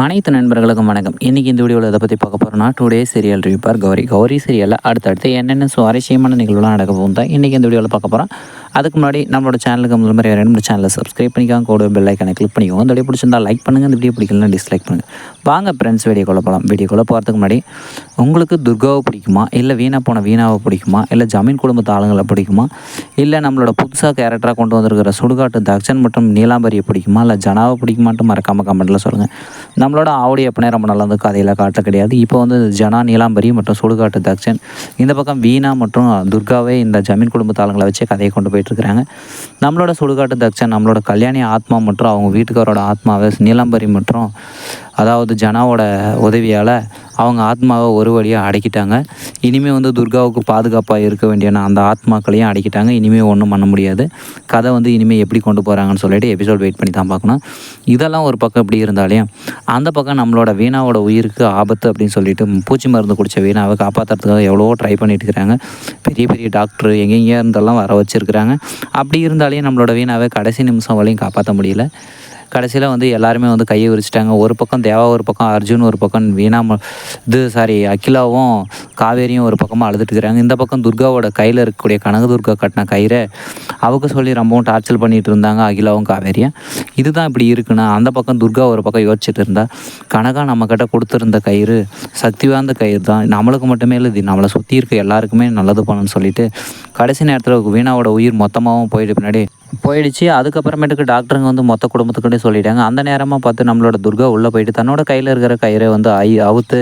அனைத்து நண்பர்களுக்கும் வணக்கம். இன்றைக்கி இந்த வீடியோவில் இதை பற்றி பார்க்க போகிறோம்னா டூ டே சீரியல் ரிப்பார் கௌரி. கௌரி சீரியலில் அடுத்தடுத்து என்னென்ன சுவாரஸ்யமான நிகழ்வுலாம் நடக்க போகும் தான் இன்றைக்கி இந்த வீடியோவில் பார்க்க போகிறோம் அதுக்கு முன்னாடி நம்மளோட சேனலுக்கு முதல் மாதிரி ரெண்டு நம்ம சேனலை சப்ஸ்கிரைப் பண்ணிக்காங்க. கூட பெல் ஐக்கனை கிளிக் பண்ணிக்கோங்க. இந்த வீடியோ பிடிச்சிருந்தா லைக் பண்ணுங்கள் இந்த வீடியோ பிடிக்கலாம் டிஸ்லைக் பண்ணுங்கள் வாங்க ஃப்ரெண்ட்ஸ் வீடியோக்குள்ளே போகலாம் வீடியோக்குள்ளே போகிறதுக்கு முன்னாடி உங்களுக்கு துர்காவை பிடிக்குமா? இல்லை வீணா போன வீணாவை பிடிக்குமா? இல்லை ஜமீன் குடும்பத்து ஆளுங்களை பிடிக்குமா? இல்லை நம்மளோட புதுசாக கேரக்டராக கொண்டு வந்திருக்கிற சுடுகாட்டு தக்ஷன் மற்றும் நீலாம்பரியை பிடிக்குமா? இல்லை ஜனாவை பிடிக்குமான்ட்டு மறக்காமல் கமெண்ட்டில் சொல்லுங்கள் நம்மளோட ஆவடி எப்பனே ரொம்ப நல்லா வந்து கதையில் காட்ட கிடையாது. இப்போ வந்து ஜனா நீலாம்பரி மற்றும் சுடுகாட்டு தக்ஷன் இந்த பக்கம் வீணா மற்றும் துர்காவே இந்த ஜமீன் குடும்பத்து ஆளுங்களை வச்சு கதையை கொண்டு போயிட்டுருக்குறாங்க. நம்மளோட சுடுகாட்டு தக்ஷன் நம்மளோட கல்யாணி ஆத்மா மற்றும் அவங்க வீட்டுக்காரோட ஆத்மாவை நீலாம்பரி மற்றும் அதாவது ஜனாவோட உதவியால் அவங்க ஆத்மாவை ஒரு வழியாக அடக்கிட்டாங்க. இனிமேல் வந்து துர்காவுக்கு பாதுகாப்பாக இருக்க வேண்டிய அந்த ஆத்மாக்களையும் அடக்கிட்டாங்க. இனிமேல் ஒன்றும் பண்ண முடியாது. கதை வந்து இனிமேல் எப்படி கொண்டு போகிறாங்கன்னு சொல்லிட்டு எபிசோட் வெயிட் பண்ணி தான் பார்க்கணும். இதெல்லாம் ஒரு பக்கம் இப்படி இருந்தாலையும் அந்த பக்கம் நம்மளோட வீணாவோட உயிருக்கு ஆபத்து அப்படின்னு சொல்லிட்டு பூச்சி மருந்து குடித்த வீணாவை காப்பாற்றுறதுக்காக எவ்வளவோ ட்ரை பண்ணிட்டு இருக்கிறாங்க. பெரிய பெரிய டாக்டர் எங்கெங்கே இருந்தெல்லாம் வர வச்சுருக்குறாங்க. அப்படி இருந்தாலையும் நம்மளோட வீணாவை கடைசி நிமிஷம் வரையும் காப்பாற்ற முடியல. கடைசியில் வந்து எல்லாருமே வந்து கையை விரிச்சிட்டாங்க. ஒரு பக்கம் தேவா ஒரு பக்கம் அர்ஜுன் ஒரு பக்கம் வீணா இது சாரி அகிலாவும் காவேரியும் ஒரு பக்கமாக அழுதுட்டு இருக்கிறாங்க. இந்த பக்கம் துர்காவோட கையில் இருக்கக்கூடிய கனகதுர்கா கட்டின கயிறை அவங்க சொல்லி ரொம்பவும் டார்ச்சர் பண்ணிகிட்டு இருந்தாங்க அகிலாவும் காவேரியும். இதுதான் இப்படி இருக்குன்னா அந்த பக்கம் துர்கா ஒரு பக்கம் யோசிச்சுட்டு இருந்தா கனகா நம்மக்கிட்ட கொடுத்துருந்த கயிறு சக்தி வாய்ந்த கயிறு தான். நம்மளுக்கு மட்டுமே இல்லை இது நம்மளை சுற்றி இருக்க எல்லாருக்குமே நல்லது பண்ணணும்னு சொல்லிட்டு கடைசி நேரத்தில் வீணாவோட உயிர் மொத்தமாகவும் போயிட்டு பின்னாடி போயிடுச்சு. அதுக்கப்புறமேட்டுக்கு டாக்டருங்க வந்து மொத்த குடும்பத்துக்கிட்டே சொல்லிட்டாங்க. அந்த நேரமாக பார்த்து நம்மளோட துர்கா உள்ளே போயிட்டு தன்னோட கையில் இருக்கிற கயிறை வந்து ஐ அவுத்து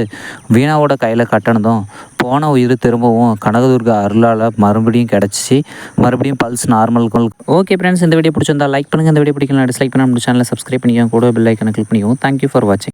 வீணாவோட கையில் கட்டணதும் போன உயிர் திரும்பவும் கனகதுர்கா அருளால் மறுபடியும் கிடச்சிச்சு. மறுபடியும் பல்ஸ் நார்மல் ஓகே ஃப்ரெண்ட்ஸ் இந்த வீடியோ பிடிச்சிருந்தா லைக் பண்ணுங்கள் இந்த வீடியோ பிடிக்கலாம் டிஸ்லைக் பண்ண நம்ம சேனலை சப்ஸ்கிரைப் பண்ணிக்கோங்க. கூட பில் ஐக்கனை கிளிக் பண்ணிக்கோங்க. தேங்க்யூ ஃபார் வாட்சிங்